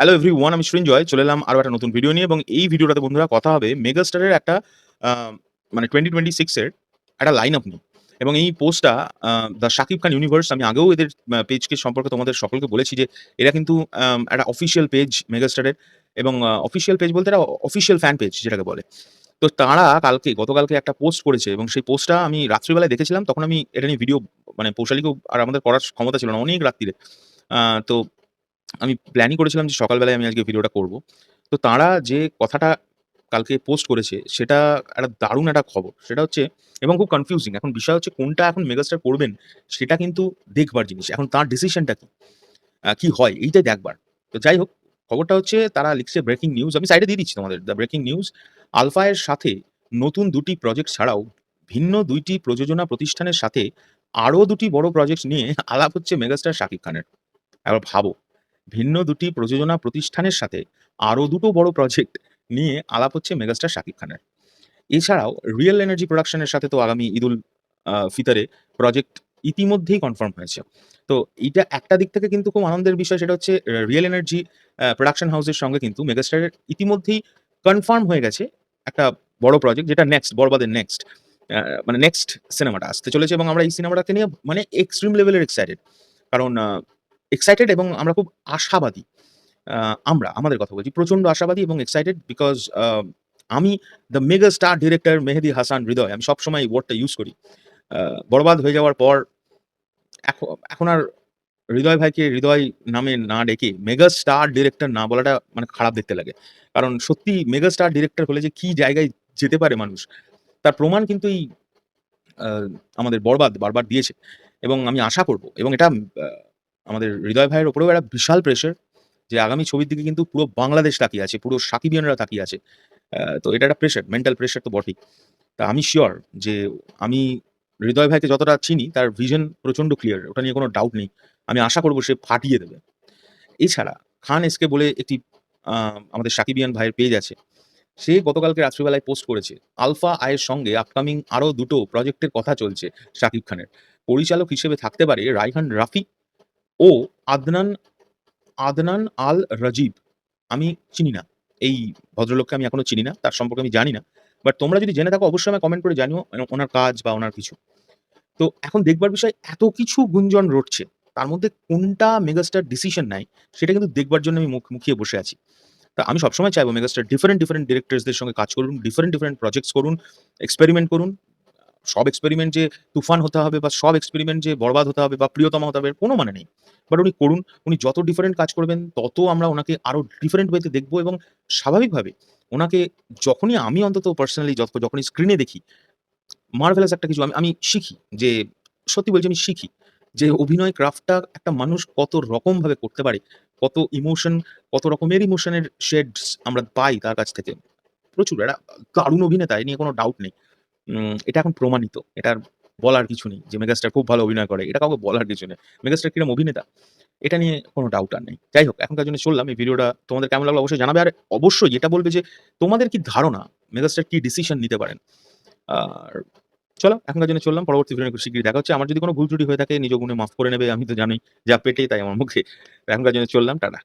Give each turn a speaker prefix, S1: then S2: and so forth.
S1: Hello every one আমি সৃঞ্জয় চলে এলাম আরও একটা নতুন ভিডিও নিয়ে এবং এই ভিডিওটাতে বন্ধুরা কথা হবে মেগাস্টারের একটা মানে টোয়েন্টি টোয়েন্টি সিক্সের একটা লাইন আপ নিয়ে। এবং এই পোস্টটা দ্য শাকিব খান ইউনিভার্স আমি আগেও এদের পেজকে সম্পর্কে তোমাদের সকলকে বলেছি যে এরা কিন্তু একটা অফিসিয়াল পেজ মেগাস্টারের এবং অফিসিয়াল পেজ বলতে একটা অফিসিয়াল ফ্যান পেজ যেটাকে বলে। তো তারা কালকে, গতকালকে একটা পোস্ট করেছে এবং সেই পোস্টটা আমি রাত্রিবেলায় দেখেছিলাম, তখন আমি এটা নিয়ে ভিডিও মানে পৌশালিকেও আর আমাদের করার ক্ষমতা ছিল না, অনেক রাত্রিরে। তো আমি প্ল্যানই করেছিলাম যে সকালবেলায় আমি আজকে ভিডিওটা করব। তো তারা যে কথাটা কালকে পোস্ট করেছে, সেটা একটা দারুণ একটা খবর। সেটা হচ্ছে, এবং খুব কনফিউজিং। এখন বিষয় হচ্ছে কোনটা এখন মেগাস্টার করবেন, সেটা কিন্তু দেখবার জিনিস। এখন তার ডিসিশনটা কি? কি হয় এইটাই দেখবার। তো যাই হোক, খবরটা হচ্ছে তারা লিখছে ব্রেকিং নিউজ আমি সাইডে দিয়ে দিচ্ছি তোমাদের। দ্য ব্রেকিং নিউজ আলফা এর সাথে নতুন দুটি প্রজেক্ট ছাড়াও ভিন্ন দুইটি প্রযোজনা প্রতিষ্ঠানের সাথে আরও দুটি বড় প্রজেক্ট নিয়ে আলাপ হচ্ছে মেগাস্টার শাকিব খানের। এবার ভাবো ভিন্ন দুটি প্রযোজনা প্রতিষ্ঠানের সাথে আরও দুটো বড় প্রজেক্ট নিয়ে আলাপ হচ্ছে মেগাস্টার শাকিব খানের। এছাড়াও রিয়েল এনার্জি প্রোডাকশনের সাথে তো আগামী ঈদুল ফিতরে প্রজেক্ট ইতিমধ্যেই কনফার্ম হয়েছে। তো এটা একটা দিক থেকে কিন্তু খুব আনন্দের বিষয়, সেটা হচ্ছে রিয়েল এনার্জি প্রোডাকশন হাউসের সঙ্গে কিন্তু মেগাস্টারের ইতিমধ্যেই কনফার্ম হয়ে গেছে একটা বড় প্রজেক্ট যেটা নেক্সট বরবাদের নেক্সট মানে নেক্সট সিনেমাটা আসতে চলেছে এবং আমরা এই সিনেমাটাকে নিয়ে মানে এক্সট্রিম লেভেলের এক্সাইটেড। কারণ এক্সাইটেড এবং আমরা খুব আশাবাদী। আমরা, আমাদের কথা বলছি। প্রচণ্ড আশাবাদী এবং এক্সাইটেড বিকজ আমি the mega star director Mehedi Hasan Hridoy আমি সবসময় এই ওয়ার্ডটা ইউজ করি। বরবাদ হয়ে যাওয়ার পর এখন আর হৃদয় ভাইকে হৃদয় নামে না ডেকে মেগা স্টার ডিরেক্টর না বলাটা মানে খারাপ দেখতে লাগে। কারণ সত্যি মেগা স্টার ডিরেক্টর হলে যে কি জায়গায় যেতে পারে মানুষ তার প্রমাণ কিন্তু এই আমাদের বরবাদ বারবার দিয়েছে এবং আমি আশা করব এবং এটা আমাদের হৃদয় ভাইয়ের উপরেও একটা বিশাল প্রেশার যে আগামী ছবির দিকে কিন্তু পুরো বাংলাদেশ তাকিয়ে আছে, পুরো সাকিবিয়ানরা তাকিয়ে আছে। তো এটা একটা প্রেশার, মেন্টাল প্রেশার তো বটেই। তা আমি শিওর যে আমি হৃদয় ভাইকে যতটা চিনি তার ভিজন প্রচণ্ড ক্লিয়ার। ওটা নিয়ে কোনো ডাউট নেই। আমি আশা করব সে ফাটিয়ে দেবে। এছাড়া খান এসকে বলে একটি আমাদের সাকিবিয়ান ভাইয়ের পেজ আছে। সে গতকালকে রাত্রিবেলায় পোস্ট করেছে। আলফা আয়ের সঙ্গে আপকামিং আরও দুটো প্রজেক্টের কথা চলছে শাকিব খানের। পরিচালক হিসেবে থাকতে পারে রায়হান রাফি ও আদনান আদনান আল রাজীব। আমি চিনি না। এই ভদ্রলোককে আমি এখনও চিনি না। তার সম্পর্কে আমি জানি না। বাট তোমরা যদি জেনে থাকো অবশ্যই আমায় কমেন্ট করে জানিও এ ওনার কাজ বা ওনার কিছু। তো এখন দেখবার বিষয় এত কিছু গুঞ্জন রটছে। তার মধ্যে কোনটা মেগাস্টার ডিসিশন নেয় সেটা কিন্তু দেখবার জন্য আমি মুখ মুখিয়ে বসে আছি। তা আমি সবসময় চাইব মেগাস্টার ডিফারেন্ট, ডিফারেন্ট ডিরেক্টরসদের সঙ্গে কাজ করুন, ডিফারেন্ট, ডিফারেন্ট প্রজেক্টস করুন, এক্সপেরিমেন্ট করুন। সব এক্সপেরিমেন্ট যে তুফান হতে হবে বা সব এক্সপেরিমেন্ট যে বরবাদ হতে হবে বা প্রিয়তমা হতে হবে কোনো মানে নেই। বাট উনি করুন। উনি যত ডিফারেন্ট কাজ করবেন তত আমরা ওনাকে আরও ডিফারেন্ট ওয়েতে দেখব এবং স্বাভাবিকভাবে ওনাকে যখনই আমি অন্তত পার্সোনালি যত যখনই স্ক্রিনে দেখি মার্ভেলাস একটা কিছু আমি আমি শিখি যে সত্যি বলছি আমি শিখি যে অভিনয় ক্রাফটটা একটা মানুষ কত রকমভাবে করতে পারে। কত ইমোশন, কত রকমের ইমোশনের শেডস আমরা পাই তার কাছ থেকে। প্রচুর একটা দারুণ অভিনেতা এ নিয়ে কোনো ডাউট নেই। এটা এখন প্রমাণিত। এটার বলার কিছু নেই যে মেগাস্টার খুব ভালো অভিনয় করে। এটা কাউকে বলার কিছু নেই। মেগাস্টার কীরকম অভিনেতা এটা নিয়ে কোনো ডাউট আর নেই। যাই হোক, এখনকার জন্য চললাম। এই ভিডিওটা তোমাদের কেমন লাগল অবশ্যই জানাবে। আর অবশ্যই এটা বলবে যে তোমাদের কি ধারণা মেগাস্টার কি ডিসিশন নিতে পারেন? আর চলো, এখনকার জন্য চললাম। পরবর্তী ভিডিওতে খুব শিগগিরই দেখা হচ্ছে। আমার যদি কোনো ভুল ত্রুটি হয়ে থাকে, নিজ গুণে মাফ করে নেবে। আমি তো জানি যা পেটে, তাই আমার মুখে। এখনকার জন্য চললাম। টাটা।